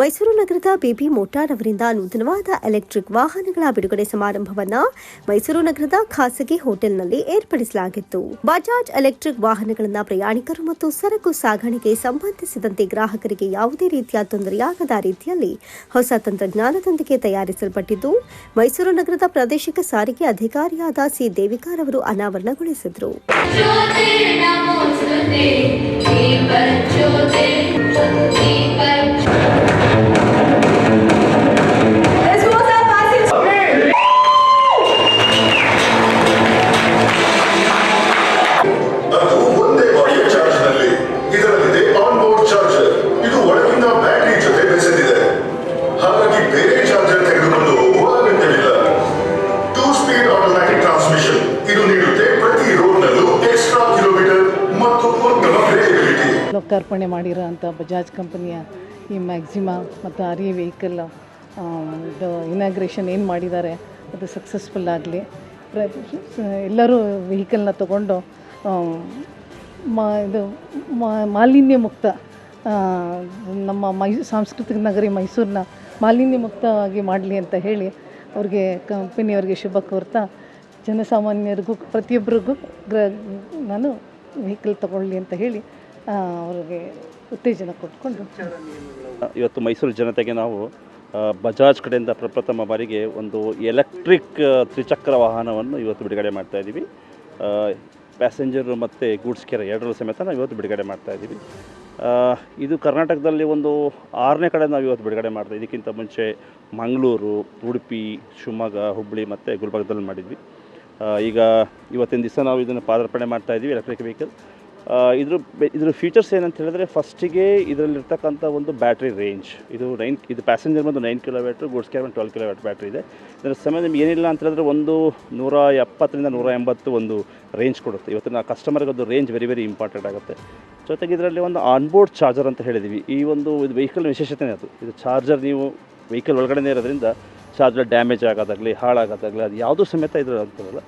ಮೈಸೂರು ನಗರದ baby motor ಅವರಿಂದ ನೂತನವಾದ electric ವಾಹನಗಳ ಬಿಡುಗಡೆ ಸಮಾರಂಭವನ್ನ ಮೈಸೂರು ನಗರದ ಖಾಸಗಿ ಹೋಟೆಲ್ನಲ್ಲಿ ಏರ್ಪಡಿಸಲಾಗಿತ್ತು. ಬಜಾಜ್ ಎಲೆಕ್ಟ್ರಿಕ್ ವಾಹನಗಳನ್ನ ಪ್ರಯಾಣಿಕರು ಮತ್ತು ಸರಕು ಸಾಗಣೆಗೆ ಸಂಬಂಧಿಸಿದಂತೆ ಗ್ರಾಹಕರಿಗೆ ಯಾವುದೇ ರೀತಿಯ ತೊಂದರೆಯಾಗದ ರೀತಿಯಲ್ಲಿ ಹೊಸ ತಂತ್ರಜ್ಞಾನದೊಂದಿಗೆ ತಯಾರಿಸಲ್ಪಟ್ಟಿದ್ದು, ಮೈಸೂರು ನಗರದ ಪ್ರಾದೇಶಿಕ ಸಾರಿಗೆ ಅಧಿಕಾರಿಯಾದ ಸಿ. ದೇವಿಕಾರ್ ಅವರು ಅನಾವರಣಗೊಳಿಸಿದರು. ವೇರಿಯಬಿಲಿಟಿ ಮಾಡಿರೋ ಅಂಥ ಬಜಾಜ್ ಕಂಪನಿಯ ಈ ಮ್ಯಾಕ್ಸಿಮಾ ಮತ್ತು ಆರ್ಯ ವೆಹಿಕಲ್ ಇದು ಇನಾಗ್ರೇಷನ್ ಏನು ಮಾಡಿದ್ದಾರೆ, ಅದು ಸಕ್ಸಸ್ಫುಲ್ ಆಗಲಿ. ಎಲ್ಲರೂ ವೆಹಿಕಲ್ನ ತಗೊಂಡು ಮಾ, ಇದು ಮಾಲಿನ್ಯ ಮುಕ್ತ ನಮ್ಮ ಮೈ ಸಾಂಸ್ಕೃತಿಕ ನಗರಿ ಮೈಸೂರನ್ನ ಮಾಲಿನ್ಯ ಮುಕ್ತವಾಗಿ ಮಾಡಲಿ ಅಂತ ಹೇಳಿ ಅವ್ರಿಗೆ ಕಂಪನಿಯವ್ರಿಗೆ ಶುಭ ಕೋರ್ತಾ, ಜನಸಾಮಾನ್ಯರಿಗೂ ಪ್ರತಿಯೊಬ್ಬರಿಗೂ ಗ್ರ, ನಾನು ವೆಹಿಕಲ್ ತಗೊಳ್ಳಿ ಅಂತ ಹೇಳಿ ಅವ್ರಿಗೆ ಉತ್ತೇಜನ ಕೊಟ್ಕೊಂಡು. ಇವತ್ತು ಮೈಸೂರು ಜನತೆಗೆ ನಾವು ಬಜಾಜ್ ಕಡೆಯಿಂದ ಪ್ರಪ್ರಥಮ ಬಾರಿಗೆ ಒಂದು ಎಲೆಕ್ಟ್ರಿಕ್ ತ್ರಿಚಕ್ರ ವಾಹನವನ್ನು ಇವತ್ತು ಬಿಡುಗಡೆ ಮಾಡ್ತಾ ಇದ್ದೀವಿ. ಪ್ಯಾಸೆಂಜರ್ ಮತ್ತು ಗೂಡ್ಸ್ ಕೆರೆ ಎರಡರ ಸಮೇತ ನಾವು ಇವತ್ತು ಬಿಡುಗಡೆ ಮಾಡ್ತಾ ಇದ್ದೀವಿ. ಇದು ಕರ್ನಾಟಕದಲ್ಲಿ ಒಂದು ಆರನೇ ಕಡೆ ನಾವು ಇವತ್ತು ಬಿಡುಗಡೆ ಮಾಡ್ತಾ ಇದಕ್ಕಿಂತ ಮುಂಚೆ ಮಂಗಳೂರು, ಉಡುಪಿ, ಶಿವಮೊಗ್ಗ, ಹುಬ್ಬಳ್ಳಿ ಮತ್ತು ಗುಲ್ಬರ್ಗದಲ್ಲಿ ಮಾಡಿದ್ವಿ. ಈಗ ಇವತ್ತಿನ ದಿವಸ ನಾವು ಇದನ್ನು ಪಾದಾರ್ಪಣೆ ಮಾಡ್ತಾ ಇದ್ದೀವಿ, ಎಲೆಕ್ಟ್ರಿಕ್ ವೆಹಿಕಲ್. ಇದ್ರ ಇದ್ರ ಫೀಚರ್ಸ್ ಏನಂತ ಹೇಳಿದ್ರೆ ಫಸ್ಟಿಗೆ ಇದರಲ್ಲಿರ್ತಕ್ಕಂಥ ಒಂದು ಬ್ಯಾಟ್ರಿ ರೇಂಜ್ ಇದು ನೈನ್ ಇದು ಪ್ಯಾಸೆಂಜರ್ ಬಂದು nine kilometre goods car twelve kilometre battery ಇದೆ. ಇದರ ಸಮಯ ನಿಮ್ಗೆ ಏನಿಲ್ಲ ಅಂತ ಹೇಳಿದ್ರೆ ಒಂದು ನೂರ ಎಪ್ಪತ್ತರಿಂದ ನೂರ ಎಂಬತ್ತು ಒಂದು ರೇಂಜ್ ಕೊಡುತ್ತೆ. ಇವತ್ತು ನಾವು ಕಸ್ಟಮರ್ಗೆ ಅದು ರೇಂಜ್ ವೆರಿ ವೆರಿ ಇಂಪಾರ್ಟೆಂಟ್ ಆಗುತ್ತೆ. ಜೊತೆಗೆ ಇದರಲ್ಲಿ ಒಂದು ಆನ್ಬೋರ್ಡ್ ಚಾರ್ಜರ್ ಅಂತ ಹೇಳಿದ್ದೀವಿ ಈ ಒಂದು ಇದು ವೆಹಿಕಲ್ ವಿಶೇಷತೆನೇ ಅದು. ಇದು ಚಾರ್ಜರ್ ನೀವು ವೆಹಿಕಲ್ ಒಳಗಡೆನೇ ಇರೋದ್ರಿಂದ ಚಾರ್ಜರ್ ಡ್ಯಾಮೇಜ್ ಆಗೋದಾಗಲಿ, ಹಾಳಾಗೋದಾಗಲಿ, ಅದು ಯಾವುದೂ ಸಮೇತ ಇದ್ರಲ್ಲಿ ಆಗ್ತದಲ್ಲ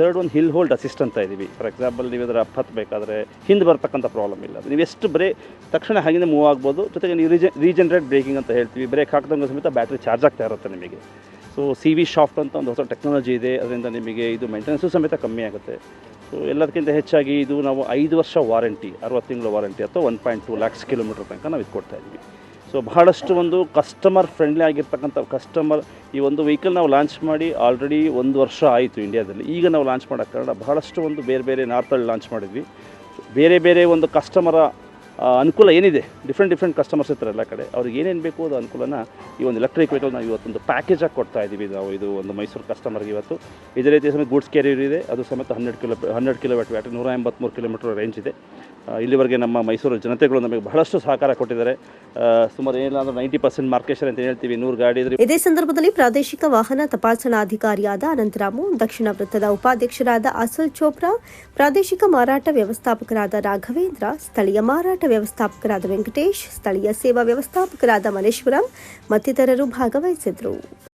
ಥರ್ಡ್ ಒಂದು ಹಿಲ್ ಹೋಲ್ಡ್ ಅಸಿಸ್ಟ್ ಅಂತ ಇದ್ದೀವಿ ಫಾರ್ ಎಕ್ಸಾಂಪಲ್ ನೀವು ಇದರ ಹತ್ತಬೇಕಾದ್ರೆ ಹಿಂದೆ ಬರ್ತಕ್ಕಂಥ ಪ್ರಾಬ್ಲಮ್ ಇಲ್ಲ. ನೀವು ಎಷ್ಟು ಬ್ರೇ ತಕ್ಷಣ ಹಾಗೆ ಮೂವ್ ಆಗ್ಬೋದು. ಜೊತೆಗೆ ನೀವು ರೀಜನ್ ರೀಜನ್ರೇಟ್ ಬ್ರೇಕಿಂಗ್ ಅಂತ ಹೇಳ್ತೀವಿ. ಬ್ರೇಕ್ ಹಾಕಿದಂಗೆ ಸಮೇತ ಬ್ಯಾಟ್ರಿ ಚಾರ್ಜ್ ಆಗ್ತಾ ಇರುತ್ತೆ ನಿಮಗೆ. ಸೊ ಸಿ ವಿ ಶಾಫ್ಟ್ ಅಂತ ಒಂದು ಹೊಸ ಟೆಕ್ನಾಲಜಿ ಇದೆ. ಅದರಿಂದ ನಿಮಗೆ ಇದು ಮೇಂಟೆನೆನ್ಸು ಸಮೇತ ಕಮ್ಮಿ ಆಗುತ್ತೆ. ಸೊ ಎಲ್ಲದಕ್ಕಿಂತ ಹೆಚ್ಚಾಗಿ ಇದು ನಾವು ಐದು ವರ್ಷ ವಾರಂಟಿ ಅರವತ್ತು ತಿಂಗಳ ವಾರಂಟಿ ಅಥವಾ one point two lakhs kilometre ತನಕ ನಾವು ಇದು ಕೊಡ್ತಾ ಇದ್ದೀವಿ ಸೊ ಬಹಳಷ್ಟು ಒಂದು ಕಸ್ಟಮರ್ ಫ್ರೆಂಡ್ಲಿ ಆಗಿರ್ತಕ್ಕಂಥ ಕಸ್ಟಮರ್ ಈ ಒಂದು ವೆಹಿಕಲ್ ನಾವು ಲಾಂಚ್ ಮಾಡಿ ಆಲ್ರೆಡಿ ಒಂದು ವರ್ಷ ಆಯಿತು ಇಂಡಿಯಾದಲ್ಲಿ ಈಗ ನಾವು ಲಾಂಚ್ ಮಾಡೋಕ್ಕೆ ಕಾರಣ ಬಹಳಷ್ಟು ಒಂದು ಬೇರೆ ಬೇರೆ ನಾರ್ತಲ್ಲಿ ಲಾಂಚ್ ಮಾಡಿದ್ವಿ. ಬೇರೆ ಬೇರೆ ಒಂದು ಕಸ್ಟಮರ ಅನುಕೂಲ ಏನಿದೆ? ಡಿಫ್ರೆಂಟ್ ಡಿಫ್ರೆಂಟ್ ಕಸ್ಟಮರ್ಸ್ ಇರ್ತಾರೆ ಎಲ್ಲ ಕಡೆ. ಅವ್ರಿಗೆ ಏನೇನು ಬೇಕು ಅದು ಅನುಕೂಲನ ಈ ಒಂದು ಎಲೆಕ್ಟ್ರಿಕ್ ವೆಹಿಕಲ್ ನಾವು ಇವತ್ತೊಂದು ಪ್ಯಾಕೇಜಾಗಿ ಕೊಡ್ತಾ ಇದ್ದೀವಿ ನಾವು ಇದು ಒಂದು ಮೈಸೂರು ಕಸ್ಟಮರ್ಗೆ ಇವತ್ತು. ಇದೇ ರೀತಿ ಸಮೇತ ಗೂಡ್ಸ್ ಕ್ಯಾರಿಯರ್ ಇದೆ. ಅದು ಸಮೇತ ಹನ್ನೆರಡು ಕಿಲೋ, ಹನ್ನೆರಡು ಕಿಲೋಮೀಟರ್ ಬ್ಯಾಟ್ರಿ ನೂರ ಎಂಬತ್ತ್ಮೂರು ಕಿಲೋಮೀಟರ್ ರೇಂಜ್ ಇದೆ. ಇಲ್ಲಿವರೆಗೆ ನಮ್ಮ ಮೈಸೂರು ಜನತೆಗಳು ನಮಗೆ ಬಹಳಷ್ಟು ಸಹಕಾರ ಕೊಟ್ಟಿದ್ದಾರೆ. ಸುಮಾರು ಏನಾದರೂ ನೈಂಟಿ ಪರ್ಸೆಂಟ್ ಮಾರ್ಕೆಶರ್ ಅಂತ ಹೇಳ್ತೀವಿ, ನೂರು ಗಾಡಿ ಇದ್ರೆ. ಇದೇ ಸಂದರ್ಭದಲ್ಲಿ ಪ್ರಾದೇಶಿಕ ವಾಹನ ತಪಾಸಣಾಧಿಕಾರಿಯಾದ ಅನಂತರಾಮು, ದಕ್ಷಿಣ ವೃತ್ತದ ಉಪಾಧ್ಯಕ್ಷರಾದ ಅಸುಲ್ ಚೋಪ್ರಾ, ಪ್ರಾದೇಶಿಕ ಮಾರಾಟ ವ್ಯವಸ್ಥಾಪಕರಾದ ರಾಘವೇಂದ್ರ, ಸ್ಥಳೀಯ ಮಾರಾಟ ವ್ಯವಸ್ಥಾಪಕರಾದ ವೆಂಕಟೇಶ್, ಸ್ಥಳೀಯ ಸೇವಾ ವ್ಯವಸ್ಥಾಪಕರಾದ ಮಲೇಶ್ವರಂ ಮತ್ತಿತರರು ಭಾಗವಹಿಸಿದ್ರು